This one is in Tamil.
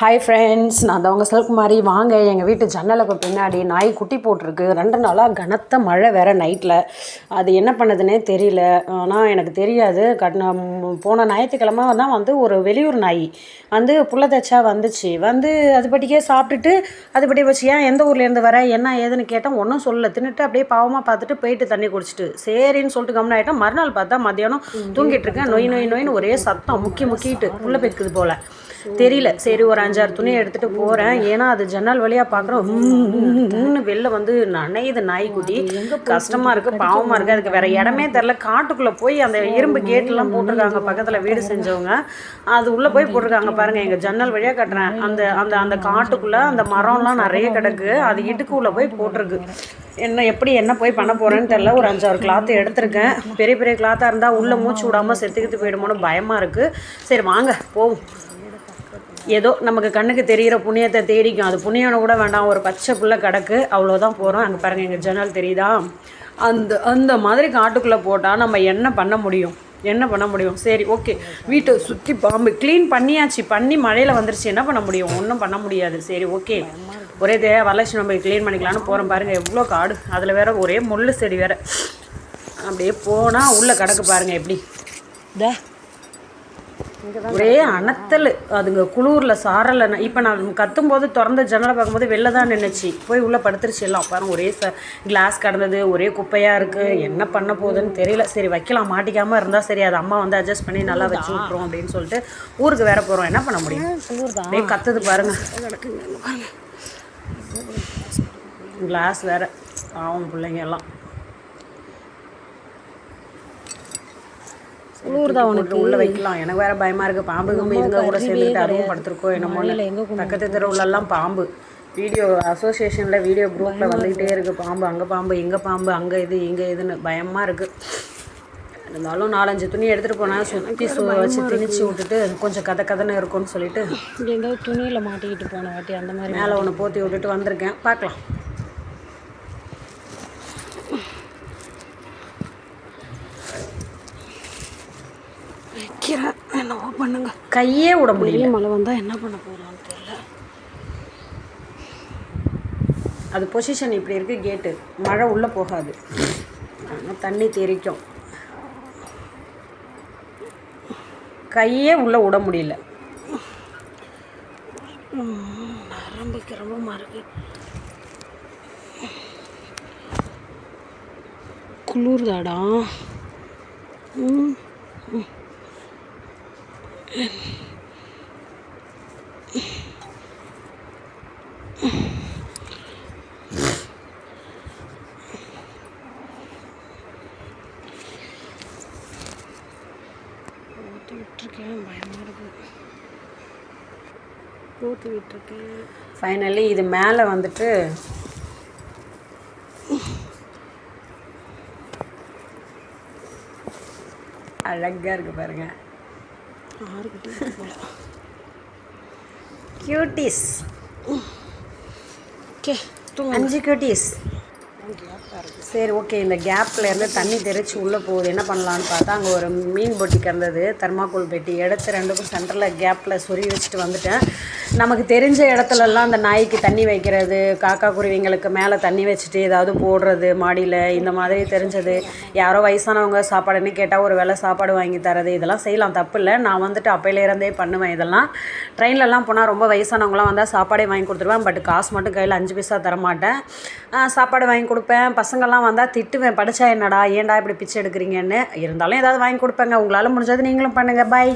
ஹாய் ஃப்ரெண்ட்ஸ் நான் தான் உங்கள் செல்குமாரி. வாங்க எங்கள் வீட்டு ஜன்னலுக்கு பின்னாடி நாய் குட்டி போட்டிருக்கு. ரெண்டு நாளாக கனத்த மழை வேற நைட்டில் அது என்ன பண்ணுதுன்னே தெரியல. ஆனால் எனக்கு தெரியாது. கட்டின போன ஞாயிற்றுக்கிழமை தான் வந்து ஒரு வெளியூர் நாய் வந்து புள்ள தச்சா வந்துச்சு. வந்து அது பட்டிக்கே சாப்பிட்டுட்டு அது பட்டி வச்சு ஏன் எந்த ஊர்லேருந்து வர? என்ன ஏதுன்னு கேட்டால் ஒன்றும் சொல்லலை. தின்னுட்டு அப்படியே பாவமாக பார்த்துட்டு போயிட்டு தண்ணி குடிச்சிட்டு. சரின்னு சொல்லிட்டு கம்முன்னு ஆகிட்டோம் மறுநாள் பார்த்தா மத்தியானம் தூங்கிட்டு இருக்கேன். நொய் நொய் நொயின்னு ஒரே சத்தம். முக்கி முக்கிட்டு உள்ளே பெக்குது போல். தெரியல. சரி ஒரு அஞ்சாறு துணியை எடுத்துகிட்டு போகிறேன் ஏன்னா அது ஜன்னல் வழியாக பார்க்குறோம் வெளில வந்து நனையுது நாய்க்குட்டி. கஷ்டமாக இருக்குது பாவமாக இருக்குது அதுக்கு வேறு இடமே தெரில காட்டுக்குள்ளே போய் அந்த இரும்பு கேட்டெல்லாம் போட்டிருக்காங்க. பக்கத்தில் வீடு செஞ்சவங்க. அது உள்ளே போய் போட்டிருக்காங்க. பாருங்கள் எங்கள் ஜன்னல் வழியாக கட்டுறேன். அந்த அந்த அந்த காட்டுக்குள்ளே அந்த மரம்லாம் நிறைய கிடக்கு. அது இடுக்குள்ளே போய் போட்டிருக்கு. என்ன எப்படி என்ன போய் பண்ண போகிறேன்னு தெரில ஒரு அஞ்சாறு கிளாத்து எடுத்திருக்கேன். பெரிய பெரிய கிளாத்தாக இருந்தால் உள்ளே மூச்சு விடாமல் செத்துக்கிட்டு போயிடுமோன்னு பயமாக இருக்குது சரி வாங்க போவோம். ஏதோ நமக்கு கண்ணுக்கு தெரிகிற புண்ணியத்தை தேடிக்கும். அது புண்ணியம்னு கூட வேண்டாம். ஒரு பச்சை புள்ள கிடக்கு. அவ்வளோதான் போகிறோம் அங்கே பாருங்கள் எங்கள் ஜன்னல் தெரியுதா? அந்த அந்த மாதிரி காட்டுக்குள்ளே போட்டால் நம்ம என்ன பண்ண முடியும்? என்ன பண்ண முடியும்? சரி ஓகே வீட்டை சுற்றி பாம்பு க்ளீன் பண்ணியாச்சு. பண்ணி மழையில் வந்துருச்சு. என்ன பண்ண முடியும்? ஒன்றும் பண்ண முடியாது. சரி ஓகே ஒரே தே வரலட்சுமி நம்ம க்ளீன் பண்ணிக்கலான்னு போகிறோம் பாருங்கள் எவ்வளோ காடு. அதில் வேற ஒரே முள் செடி வேறு. அப்படியே போனால் உள்ளே கிடக்கு பாருங்கள் எப்படி. இதா ஒரே அனத்தல். அதுங்க குளூரில் சாரலை இப்போ நான் கத்தும்போது திறந்த ஜன்னலை பார்க்கும்போது வெளில தான் நின்றுச்சு போய் உள்ளே படுத்துருச்சு எல்லாம். பாருங்க ஒரே ச கிளாஸ் கடந்தது ஒரே குப்பையாக இருக்குது என்ன பண்ண போகுதுன்னு தெரியல. சரி வைக்கலாம். மாட்டிக்காமல் இருந்தால் சரி அது அம்மா வந்து அட்ஜஸ்ட் பண்ணி நல்லா வச்சு விட்ருவோம் அப்படின்னு சொல்லிட்டு ஊருக்கு வேற போகிறோம் என்ன பண்ண முடியும்? அப்படியே கத்துது பாருங்க. கிளாஸ் வேற. பாவம் பிள்ளைங்க எல்லாம். குளிர் உனக்கு. உள்ள வைக்கலாம். எனக்கு வேற பயமா இருக்கு. பாம்பு கம்பு இதுங்க கூட சேர்ந்துட்டு அதுவும் படுத்திருக்கோம் என்னமோ பக்கத்து தெருவுலலாம் பாம்பு. வீடியோ அசோசியேஷனில் வீடியோ குரூப்பில் வந்துக்கிட்டே இருக்குது பாம்பு அங்கே பாம்பு இங்கே பாம்பு அங்கே இது இங்கே இதுன்னு பயமாக இருக்குது இருந்தாலும் நாலஞ்சு துணி எடுத்துகிட்டு போனால் சுற்றி சு வச்சு திணிச்சு விட்டுட்டு கொஞ்சம் கதை கதைன்னு இருக்கும்னு சொல்லிட்டு எங்கேயாவது துணியில் மாட்டிக்கிட்டு போன வாட்டி அந்த மாதிரி மேலே ஒன்று போற்றி விட்டுட்டு வந்திருக்கேன். பார்க்கலாம் பண்ணுங்க. கையே விட முடியல. மழை வந்தால் என்ன பண்ண போகிறான்னு தெரியல. அது பொசிஷன் இப்படி இருக்குது கேட்டு மழை உள்ளே போகாது. ஆனால் தண்ணி தெரிக்கும் கையே உள்ளே விட முடியல. நரம்புக்கு ரொம்ப இருக்கு குளிர்தாடா? ம் ம். ஊற்றி விட்டுருக்கேன். பயமாக இருக்குது ஊற்றி விட்டுருக்கேன். ஃபைனலி இது மேலே வந்துட்டு அழகாக இருக்குது பாருங்கள் பாருங்க ஆறுக்கிட்டே போல கியூட்டிஸ் ஓகே அஞ்சு கியூட்டிஸ் சரி ஓகே இந்த கேப்பில் இருந்து தண்ணி தெரிச்சு உள்ளே போகுது. என்ன பண்ணலான்னு பார்த்தா அங்கே ஒரு மீன் பொட்டி கிடந்தது. தர்மாக்கோல் பெட்டி. எடுத்து ரெண்டுக்கும் சென்டரில் கேப்பில் சொறி வச்சுட்டு வந்துட்டேன். நமக்கு தெரிஞ்ச இடத்துலலாம் அந்த நாய்க்கு தண்ணி வைக்கிறது காக்கா குருவிங்களுக்கு மேலே தண்ணி வச்சுட்டு ஏதாவது போடுறது மாடியில் இந்த மாதிரி தெரிஞ்சது. யாரோ வயசானவங்க சாப்பாடுன்னு கேட்டால் ஒரு வேளை சாப்பாடு வாங்கி தரது. இதெல்லாம் செய்யலாம். தப்பு இல்லை. நான் வந்துட்டு அப்பையிலேருந்தே பண்ணுவேன் இதெல்லாம். ட்ரெயின்லலாம் போனால் ரொம்ப வயசானவங்களாம் வந்தால் சாப்பாடே வாங்கி கொடுத்துருவேன். பட் காசு மட்டும் கையில் அஞ்சு பைசா தரமாட்டேன். சாப்பாடு வாங்கி கொடுப்பேன். பசங்கள்லாம் வந்தால் திட்டுவேன். படித்தா என்னடா? ஏன்டா இப்படி பிச்சை எடுக்கிறீங்கன்னு? இருந்தாலும் ஏதாவது வாங்கி கொடுப்பேங்க. உங்களால் முடிஞ்சது நீங்களும் பண்ணுங்கள் பாய்